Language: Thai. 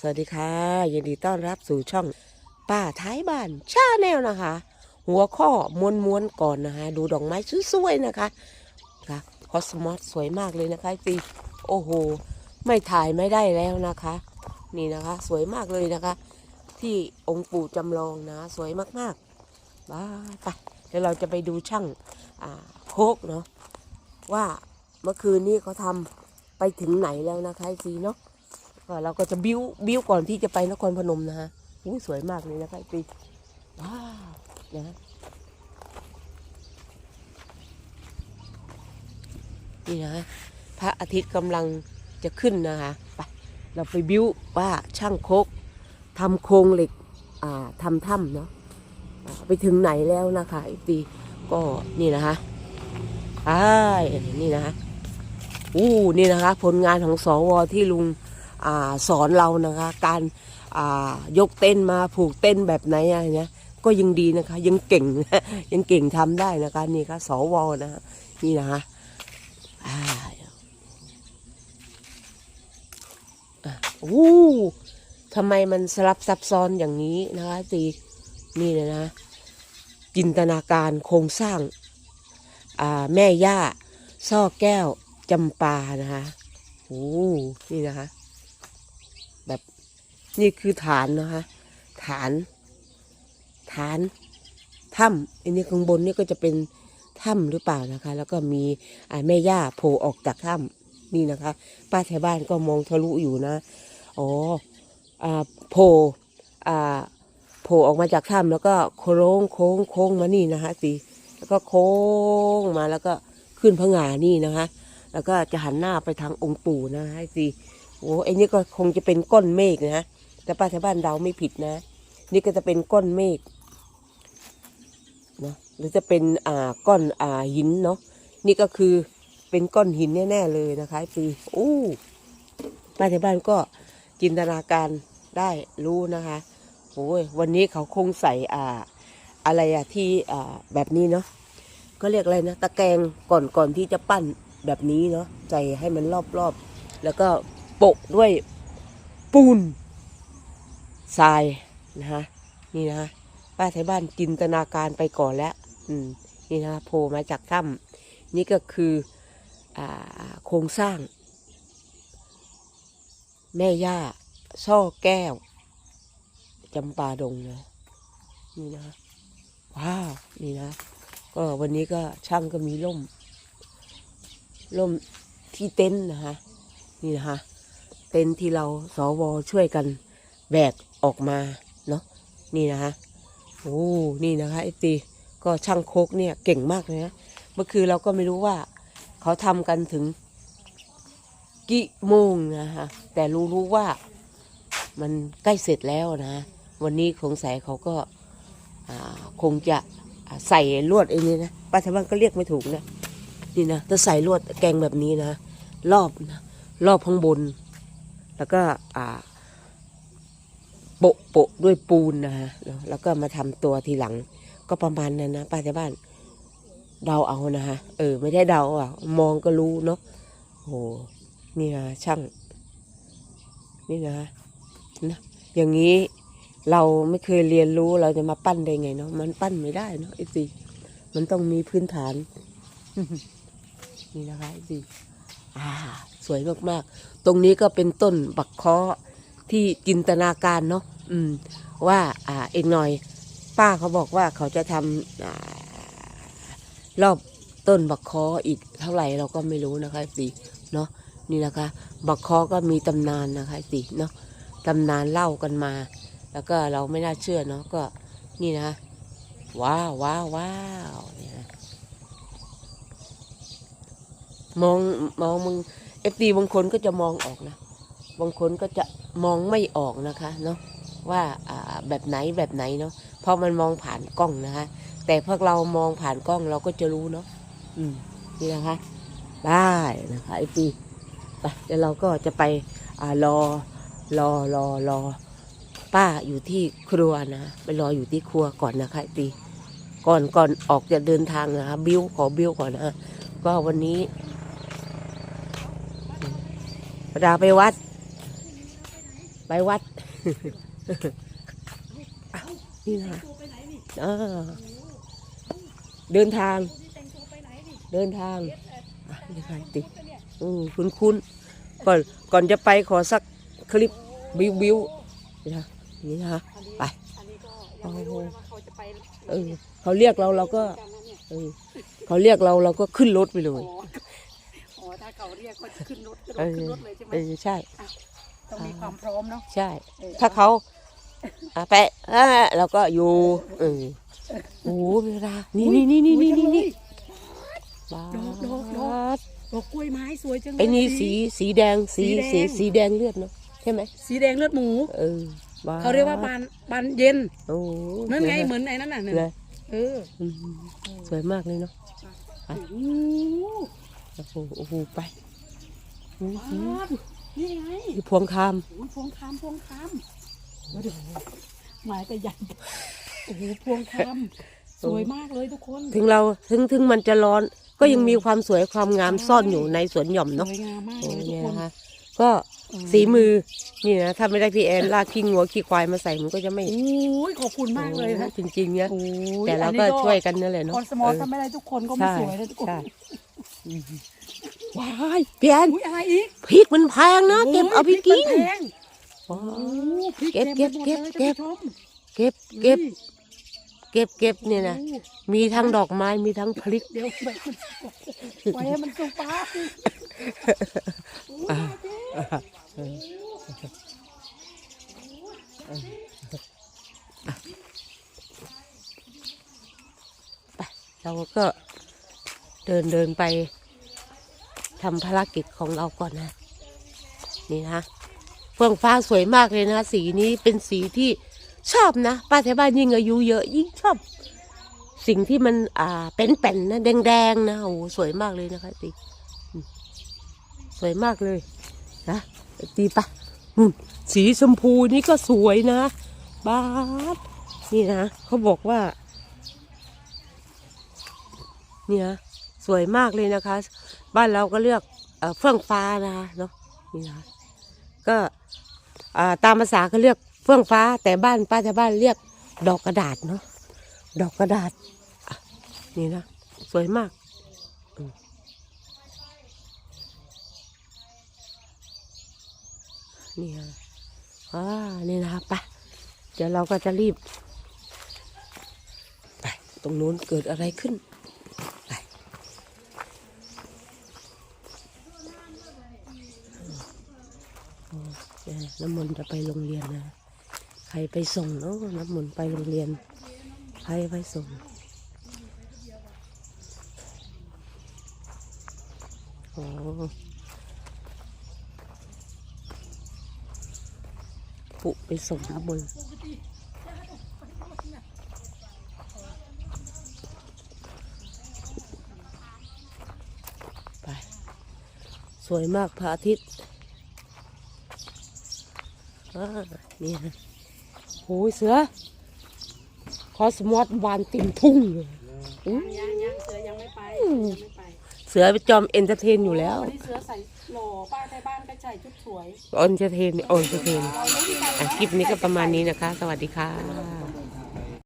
สวัสดีค่ะยินดีต้อนรับสู่ช่องป้าท้ายบ้านชาแนลนะคะ หัวข้อม้วนๆก่อนนะคะ ดูดอกไม้สวยๆนะคะค่ะคอสมอสสวยมากเลยนะคะจีโอ้โห ไม่ถ่ายไม่ได้แล้วนะคะ นี่นะคะ สวยมากเลยนะคะ ที่องค์ปู่จำลองนะ สวยมากๆบ้าไปเดี๋ยวเราจะไปดูช่างโคกเนาะว่าเมื่อคืนนี้เขาทำไปถึงไหนแล้วนะคะจีเนาะ ก็เราก็จะบิ้วบิ้วก่อนที่จะไปนครพนมนะฮะอุ้ยสวยมากเลยนะคะไอ้ปีว้าวนะนี่นะ พระอาทิตย์กำลังจะขึ้นนะคะไปเราไปบิ้วว่าช่างโคกทำโครงเหล็กอ่าทำถ้ำเนาะไปถึงไหนแล้วนะคะไอ้ปีก็นี่นะคะอ้ายนี่นะคะอู้นี่นะคะ ผลงานของสวที่ลุง อสอนเรานะคะ การยกเต้นมาผูกเต้นแบบไหนอะไรเงี้ยก็ยังดีนะคะ ยังเก่งยังเก่งทำได้นะคะนี่ค่ะสวนะฮะนี่นะคะอู้ทำไมมันสลับซับซ้อนอย่างนี้นะคะตีนี่เลยนะ จินตนาการโครงสร้างแม่ย่า ซ่อแก้วจำปานะคะโอ้นี่นะคะ นี่คือฐานนะคะ ฐาน ฐานถ้ำอันนี้ข้างบนนี่ก็จะเป็นถ้ำหรือเปล่านะคะ แล้วก็มีอ่าแม่ย่าโผล่ออกจากถ้ำนี่นะคะ ป้าแถวบ้านก็มองทะลุอยู่นะอ๋ออโผล่โผล่ออกมาจากถ้ำแล้วก็โค้งโค้งโค้งมานี่นะคะสิแล้วก็โค้งมาแล้วก็ขึ้นพระงานี่นะคะ แล้วก็จะหันหน้าไปทางองค์ปู่นะคะสิโอ้ไอ้นี่ก็คงจะเป็นก้อนเมฆนะ แต่ป้าแถวบ้านเราไม่ผิดนะ นี่ก็จะเป็นก้อนเมฆเนาะหรือจะเป็นอ่าก้อนอ่าหินเนาะนี่ก็คือเป็นก้อนหินแน่ๆเลยนะคะปีอู้ป้าแถวบ้านก็จินตนาการได้รู้นะคะโอ้ยวันนี้เขาคงใส่อ่าอะไรอะที่อ่าแบบนี้เนาะก็เรียกอะไรนะตะแกรงก่อนก่อนที่จะปั้นแบบนี้เนาะใจให้มันรอบๆ แล้วก็โปะด้วยปูน ทรายนะฮะนี่นะป้าไทยบ้านจินตนาการไปก่อนแล้ว อืมนี่นะโผล่มาจากถ้ำนี่ก็คืออโครงสร้าง แม่ย่าช่อแก้วจำปาดงนะนี่นะว้าวนี่นะ ก็วันนี้ก็ช่างก็มีร่มร่มที่เต็นท์นะคะนี่นะคะเต็นท์ที่เราสวช่วยกันแบก ออกมาเนาะนี่นะคะโอ้นี่นะคะไอตีก็ช่างโคกเนี่ยเก่งมากเลยนะเมื่อคืนเราก็ไม่รู้ว่า เขาทำกันถึงกี่โมงนะคะแต่รู้รู้ว่ามันใกล้เสร็จแล้วนะ วันนี้คงใสเขาก็คงจะใส่ลวดไอ้นี่นะป้าชาวบ้านก็เรียกไม่ถูกนะนี่นะถ้าใส่ลวดแกงแบบนี้นะ รอบนะรอบข้างบน แล้วก็อ่า โปะโปะด้วยปูนนะฮะแล้วก็มาทำตัวทีหลัง ก็ประมาณนั้นนะป้าที่บ้านเดาเอานะฮะเออ ไม่ได้เดาอะ มองก็รู้เนาะโอ้นี่นะช่าง นี่นะนะอย่างนี้เราไม่เคยเรียนรู้เราจะมาปั้นได้ไงเนาะมันปั้นไม่ได้เนาะไอ้สิมันต้องมีพื้นฐาน นี่นะคะไอ้สิอ่า สวยมากๆ ตรงนี้ก็เป็นต้นบักเคาะ ที่จินตนาการเนาะอืม ว่าอ่าเอกหน่อย ป้าเขาบอกว่าเขาจะทำอารอบต้นบักคาะอีกเท่าไหร่เราก็ไม่รู้นะคะสิเนาะนี่นะคะ บักคาะก็มีตำนานนะคะสิเนาะตำนานเล่ากันมา แล้วก็เราไม่น่าเชื่อเนาะก็นี่นะว้าวว้าวว้าวเนี่ยนะมองมองมึงเอฟดีบางคนก็จะมองออกนะ บางคนก็จะมองไม่ออกนะคะเนาะว่าแบบไหนแบบไหนเนาะเพราะมันมองผ่านกล้องนะคะ แต่พวกเรามองผ่านกล้องเราก็จะรู้เนาะอืมนี่นะคะได้นะคะเอฟดีไปเดี๋ยวเราก็จะไปอรอรอรอรอป้าอยู่ที่ครัวนะไปรออยู่ที่ครัวก่อนนะคะเอฟดีก่อนก่อนออกจะเดินทางนะคะบิ้วขอบิ้วก่อนนะก็วันนี้ประดาไปวัด ไปวัดอะนี่นะอ่าเดินทาง เดินทางอะนี่ใครติอืมคุ้นคุ้นๆก่อนก่อนจะไปขอสักคลิปบิวบิวนี่นะนี่นะไปอันนี้ก็ยังไม่รู้นะว่าเขาจะไปเออเขาเรียกเราเราก็กันนะเนี่ยเออเขาเรียกเราเราก็ขึ้นรถไปเลอ๋ยออ๋อถ้าเขาเรียกก็จะขึ้นรถกระโดเอดขึ้นอรถเลยใช่ไหมเออใช่ ต้องมีความพร้อมเนาะใช่เออถ้าเขาอะแปะอะเราก็อยู่เออโอ้โหเวลานี่นี่นี่นี่นี่นี่นี่บาดอกดอกดอกสดอกกล้วยไม้สวยจังเลย ไอ้นี่สีสีแดงสีสีสีแดง สีแดงเลือดเนาะใช่ไหมสีแดงเลือดหมู เออเขาเรียกว่าบานบานเย็นโอ้โหนั่นไงสวยเหมือนไอ้นั่นน่ะเลยเอออืมสวยมากเลยเนาะโอ้โหโอ้โหโอ้โหไปโอ้โหว้าว นี่ไงนี่พวงคามโอ้ยพวงคามพวงคามมาดูหมายกระยันโอ้โหพวงคามสวยมากเลยทุกคนถึงเราถึงถึงมันจะร้อน ก็ยังมีความสวยความงามซ่อนอยู่ในสวนหย่อมสเนาะวยงามมากโอ้เลยทุกเนี่ยคนนะคะก็สีมือนี่นะถ้าไม่ได้พี่แอนลากขี้งัวขี้ควายมาใส่มันก็จะไม่โอ้ยขอบคุณมากเลยนะจริงๆเนี่ยโอ้ยแต่เราอันก็นี้ช่วยกันนั่นแหละเนาะคอนสมอลเออ ทำไม่ได้ทุกคนก็ไม่ใช่สวยเลยทุกคน ใช่อืม ว้ายพี่แอนอุ้ยอะไรอีกพริกมันแพงนะเก็บเอาไปกินโอ้ยพริมันแพงว้าโอ้วพริกเก็บต็มไปหมดเก็บลยเก็บท่านผู้ชมเก็บเก็บอุ้ยเก็บเก็บเนี่ยนะมีทั้งดอกไม้มีทั้งพริกเดี๋ยวไปมันไว้ให้มันสุกป้าอุ้ยเจ๊เราก็เดินเดินไป ทำภารกิจของเราก่อนนะ นี่นะเฟื่องฟ้าสวยมากเลยนะ สีนี้เป็นสีที่ชอบนะ ป้าแถวบ้านยิ่งอายุเยอะยิ่งชอบ สิ่งที่มันอ่าเป็นแป่นๆนะแดงๆนะโอ้สวยมากเลยนะคะตีสวยมากเลยนะตีปะสีชมพูนี่ก็สวยนะบ้าดนี่นะเขาบอกว่า เนี่ย สวยมากเลยนะคะ บ้านเราก็เลือกเอเฟื่องฟ้านะคะเนาะนี่นะคะก็ตามภาษาก็เรียกเฟื่องฟ้า แต่บ้านป้าชาวบ้านเรียกดอกกระดาษเนาะดอกกระดาษนี่นะสวยมากนี่ค่ะอ่านี่นะคะไปเดี๋ยวเราก็จะรีบไปตรงนู้นเกิดอะไรขึ้น เนี่ยน้ำมนต์ จะไปโรงเรียนนะ ใครไปส่งเนาะน้ำมนต์ไปโรงเรียน ใครไปส่ง โอ้ปุไปส่งน้ำมนต์ไป สวยมากพระอาทิตย์ อ่านี่นะโอ้ยเสือ คอสมอสวานติ่มทุ่งเลยอู้ ยังยังเสือยังไม่ไปยังไม่ไปเสือจอมเอนเตอร์เทนอยู่แล้ววันนี้เสือใส่หล่อป้าในบ้านก็ใส่ชุดสวย เอนเตอร์เทนเอนเตอร์เทนเราไม่ได้ใส่ อะคลิปนี้ก็ประมาณนี้นะคะ สวัสดีค่ะ